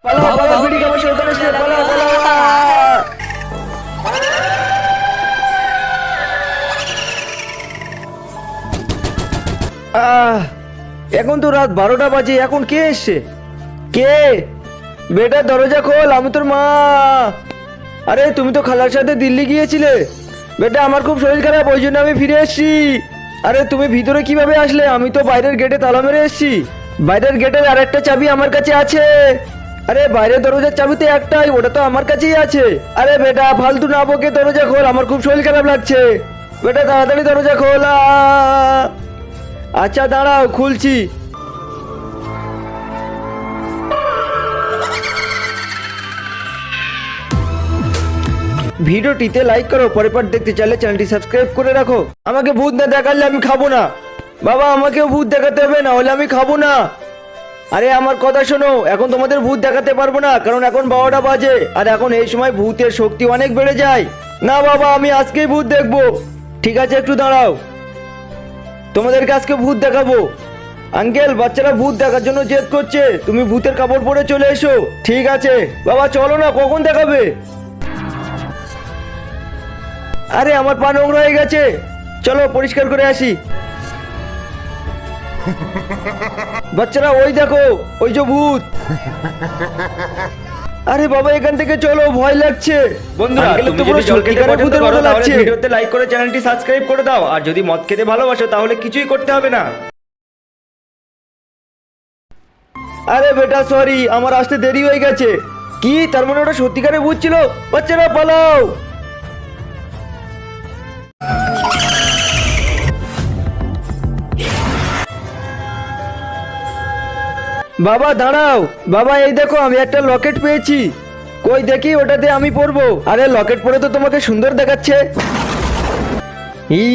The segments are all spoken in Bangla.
এখন তো রাত বারোটা বাজে এখন কে এসছে? কে? বেটা দরজা খোল আমি তোর মা। আরে তুমি তো খালার সাথে দিল্লি গিয়েছিলে। বেটা আমার খুব শরীর খারাপ ওই জন্য আমি ফিরে এসেছি। আরে তুমি ভিতরে কীভাবে আসলে? আমি তো বাইরের গেটে তালা মেরে এসেছি। বাইরের গেটের আরেকটা চাবি আমার কাছে আছে। আরে বাইরের দরজার চাবি তো একটাই, ওটা তো আমার কাছেই আছে। আরে বেটা, ফালতু না বকে দরজা খোল, আমার খুব শরীর খারাপ লাগছে। বেটা, তাড়াতাড়ি দরজা খোল! আচ্ছা দাঁড়াও, খুলছি। ভিডিওটিতে লাইক করো পরে পর দেখতে চাইলে চ্যানেলটি সাবস্ক্রাইব করে রাখো। আমাকে ভূত না দেখালে আমি খাব না। বাবা, আমাকেও ভূত দেখাতে হবে, না হলে আমি খাব না। আরে, আমার কথা শোনো। এখন তোমাদের ভূত দেখাতে পারব না, কারণ এখন বারোটা বাজে। আর এখন এই সময় ভূতের শক্তি অনেক বেড়ে যায়। না বাবা, আমি আজকেই ভূত দেখব। ঠিক আছে, একটু দাঁড়াও। তোমাদেরকে আজকে ভূত দেখাবো। আঙ্কেল, বাচ্চারা ভূত দেখার জন্য জেদ করছে। তুমি ভূতের কাপড় পরে চলে এসো। ঠিক আছে। বাবা, চলো না, কখন দেখাবে? আরে, আমার পা নোংরা হয়ে গেছে। চলো, পরিষ্কার করে আসি। বাচ্চারা ওই দেখো ওই যে ভূত। আরে বাবা এখান থেকে চলো ভয় লাগছে। বন্ধুরা তুমি যদি জল খেতে পছন্দ করো তাহলে ভিডিওতে লাইক করে চ্যানেলটি সাবস্ক্রাইব করে দাও। আর যদি মদ খেতে ভালোবাসো তাহলে কিছুই করতে হবে না। আরে বেটা সরি আমার আসতে দেরি হয়ে গেছে। কি? তার মানে ওটা সত্যিকারে বুঝছিল বাচ্চারা পালাও! বাবা, দাঁড়াও। বাবা, এই দেখো, আমি একটা লকেট পেয়েছি। কই, দেখি, ওটাতে আমি পরবো আরে, লকেট পরে তো তোমাকে সুন্দর দেখাচ্ছে। ই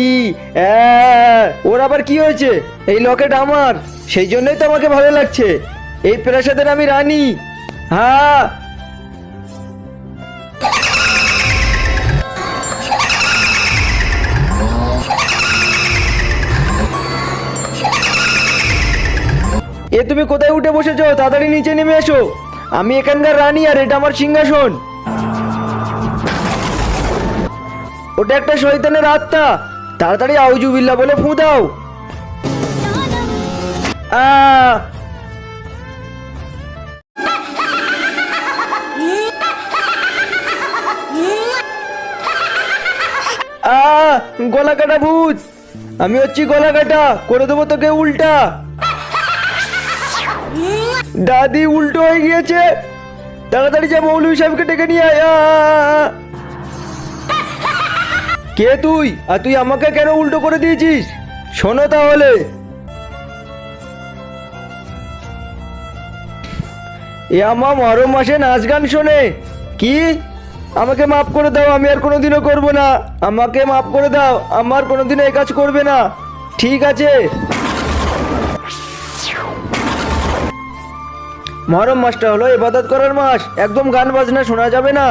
ওর আবার কি হয়েছে? এই লকেট আমার। সেই জন্যই তো আমাকে ভালো লাগছে। এই প্রাসাদের আমি রানী। হ্যাঁ এ তুমি কোথায় উঠে বসেছো? তাড়াতাড়ি নিচে নেমে এসো। আমি এখানকার রানী আর এটা আমার সিংহাসন। ওটা একটা শয়তানের আত্মা। তাড়াতাড়ি আউজুবিল্লা বলে ফু দাও। গলা কাটা ভূত। আমি হচ্ছি গলা কাটা করে দেবো তোকে উল্টা। দাদি উল্টো হয়ে গিয়েছে। তাড়াতাড়ি যা, মৌলভী সাহেবকে ডেকে নিয়ে আয়। কে তুই? আর তুই আমাকে কেন উল্টো করে দিয়েছিস? শোনো তাহলে। এ আমা মরম মাসে নাচ গান শোনে। কি? আমাকে মাফ করে দাও, আমি আর কোনোদিনও করব না। আমাকে মাফ করে দাও, আমার কোনোদিনও এই কাজ করবে না। ঠিক আছে। মহরম মাসটা হলো ইবাদত করার মাস। একদম গান বাজনা শোনা যাবে না।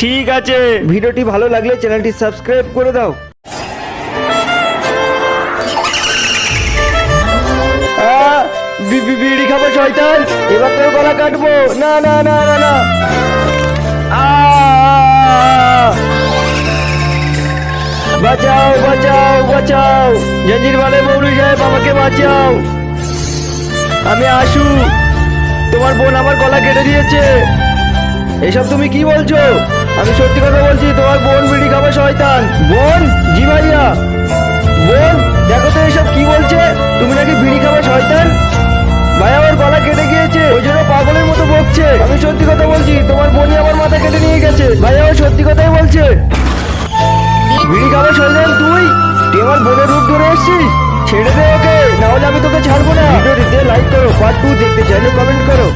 ঠিক আছে। ভিডিওটি ভালো লাগলে চ্যানেলটি সাবস্ক্রাইব করে দাও। বিড়ি খাব শয়তান। এবার তোর গলা কাটবো। না না না না না! বাঁচাও বাঁচাও বাঁচাও। জঞ্জির বালে মৌলু সাহেব আমাকে বাঁচাও। আমি আশু। তোমার বোন আমার গলা কেটে দিয়েছে। এসব তুমি কি বলছো? আমি সত্যি কথা বলছি, তোমার বোন বিড়ি খাবে শয়তান। বোন, জি ভাইয়া। বোন, দেখো তো এসব কি বলছে? তুমি নাকি বিড়ি খাবে শয়তান? ভাই আমার গলা কেটে গিয়েছে। ওই জন্য পাগলের মতো বকছে। আমি সত্যি কথা বলছি, তোমার বোনই আমার মাথা কেটে নিয়ে গেছে। ভাই আমার সত্যি কথাই বলছে। বিড়ি খাবে শয়তান তুই? তুই আমার বোনের রূপ ধরে এসছিস? ছেড়ে দে ওকে নাহলে আমি তোকে ছাড়বো না। ভিডিওটিতে লাইক করো পার্ট টু দেখতে চাইলে কমেন্ট করো।